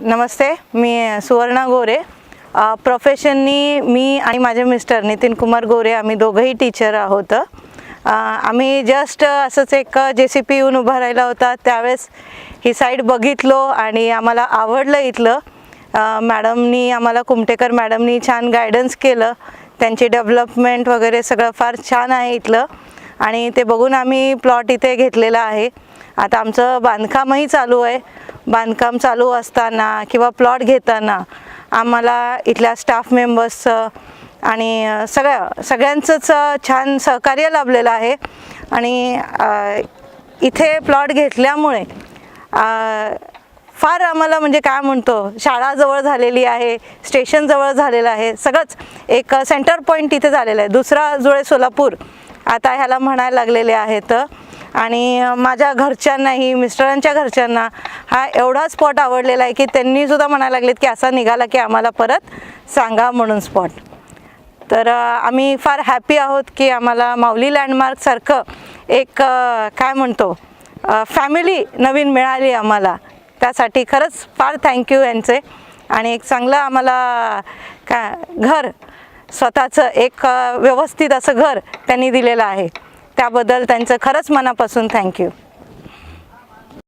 नमस्ते मी सुवर्णा गोरे. प्रोफेशननी मी आणि माझे मिस्टर नितीन कुमार गोरे आम्ही दोघंही टीचर आहोत. आम्ही जस्ट असंच एक जे सी पी येऊन उभा राहिला होता. त्यावेळेस ही साईड बघितलो आणि आम्हाला आवडलं इथलं. मॅडमनी आम्हाला कुमटेकर मॅडमनी छान गायडन्स केलं. त्यांची डेव्हलपमेंट वगैरे सगळं फार छान आहे इथलं. आणि ते बघून आम्ही प्लॉट इथे घेतलेला आहे. आता आमचं बांधकामही चालू आहे. बांधकाम चालू असताना किंवा प्लॉट घेताना आम्हाला इथल्या स्टाफ मेंबर्सचं आणि सगळ्या सगळ्यांचंच छान सहकार्य लाभलेलं आहे. आणि इथे प्लॉट घेतल्यामुळे फार आम्हाला म्हणजे काय म्हणतो शाळा जवळ झालेली आहे स्टेशन जवळ झालेलं आहे सगळंच एक सेंटर पॉईंट इथे झालेलं आहे. दुसरा जुळे सोलापूर आता ह्याला म्हणायला लागलेले आहेत. आणि माझ्या घरच्यांनाही मिस्टरांच्या घरच्यांना हा एवढा स्पॉट आवडलेला आहे की त्यांनी सुद्धा म्हणायला लागलेत की असा निघाला की आम्हाला परत सांगा म्हणून स्पॉट तर आम्ही फार हॅपी आहोत की आम्हाला माऊली लँडमार्कसारखं एक काय म्हणतो फॅमिली नवीन मिळाली आम्हाला. त्यासाठी खरंच फार थँक्यू यांचे. आणि एक चांगलं आम्हाला का घर स्वतःचं एक व्यवस्थित असं घर त्यांनी दिलेलं आहे. त्याबद्दल त्यांचं खरंच मनापासून थँक्यू